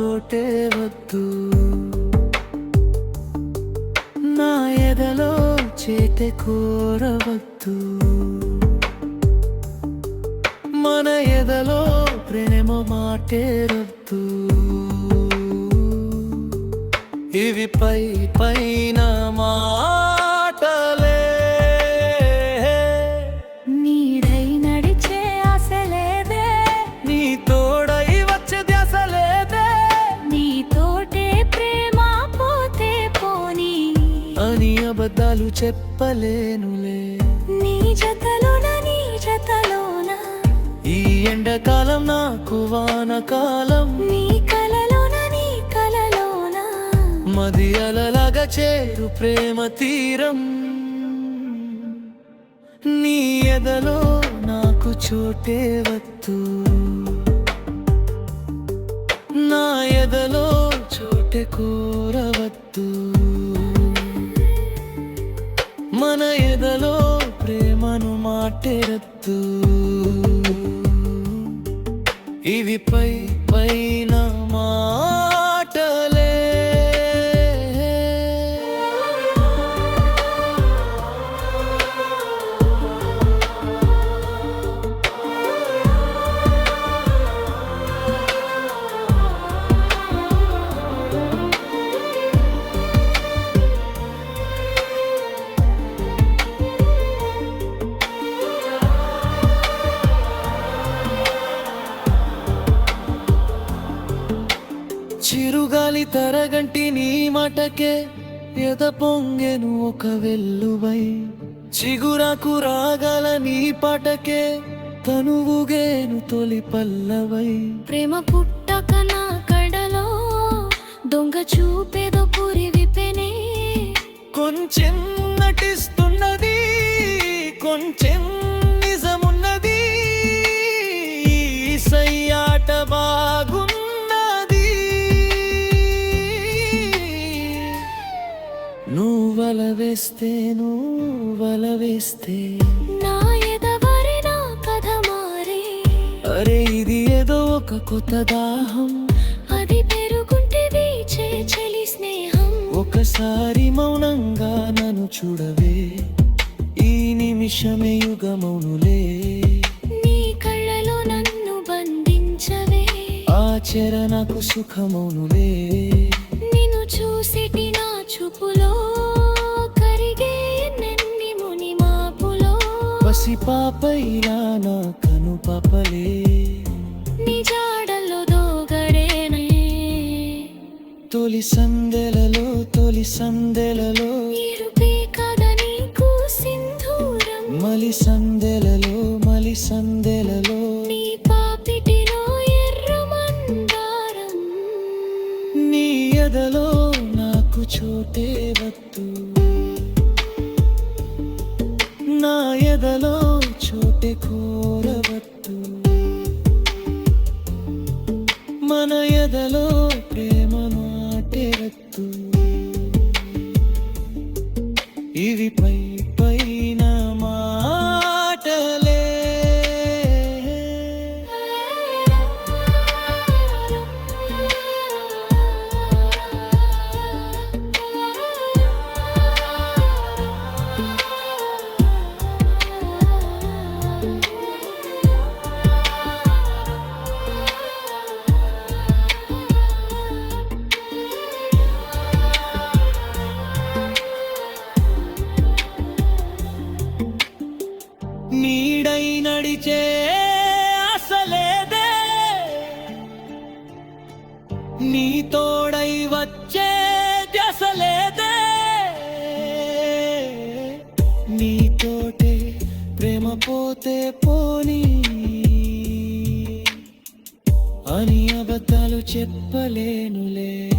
చోటే వద్దు. నా ఎదలో చేతే కోరవద్దు. మన ఎదలో ప్రేమ మాటేరద్దు ఇవి పై పైన మా అబద్ధాలు చెప్పలేనులే. నీ జతలోన నీ జతలోన? ఈ ఎండాకాలం నాకు వానకాలం. నీ కలలోన నీ కలలోన? మది అలలాగా చేరు ప్రేమ తీరం. నీ ఎదలో నాకు చోటే వద్దు నా ఎదలో చోటే కోరవద్దు మాటెరద్దు ఇవి పై పైన మా చిరుగాలి తరగంటి నీ మాటకే ఎద పొంగెను ఒక వెల్లువై. చిగురాకు రాగల నీ పాటకే తనువుగేను తొలి పల్లవై. ప్రేమ పుట్టక నా కడలో దొంగ చూపేదో పురి విపెనే వేస్తే నువ్వు వల వేస్తే నా ఎదవరి నా కథ మారే. అరే ఇది ఏదో ఒక కొత్త దాహం. అది పెరుగుంటే వీచే చలి స్నేహం. ఒకసారి మౌనంగా నన్ను చూడవే. ఈ నిమిషమే యుగమౌనులే. నీ కళ్ళలో నన్ను బంధించవే. ఆచరణకు సుఖమౌనులే. నిన్ను చూసిటి నా చూపులో పసిపాపైలా నా కను పాపలే. నీ జాడల్లో దోగడేనే. తొలి సందెలలో తొలి సందెలలో. ఇరుపే కదా నీకు సింధూరం. మలి సందెలలో మలి సందెలలో. నీ పాపిటిలో ఎర్ర మందారం. నీ ఎదలో నాకు చోటే వద్దు. నా ఎదలో చోటే కోరవద్దు. మన ఎదలో ప్రేమ ఆటెరద్దు ఇవి పై నీడై నడిచే అసలేదే. నీ తోడై వచ్చే అసలేదే. నీతోటే ప్రేమ పోతే పోనీ. అని అబద్ధాలు చెప్పలేనులే.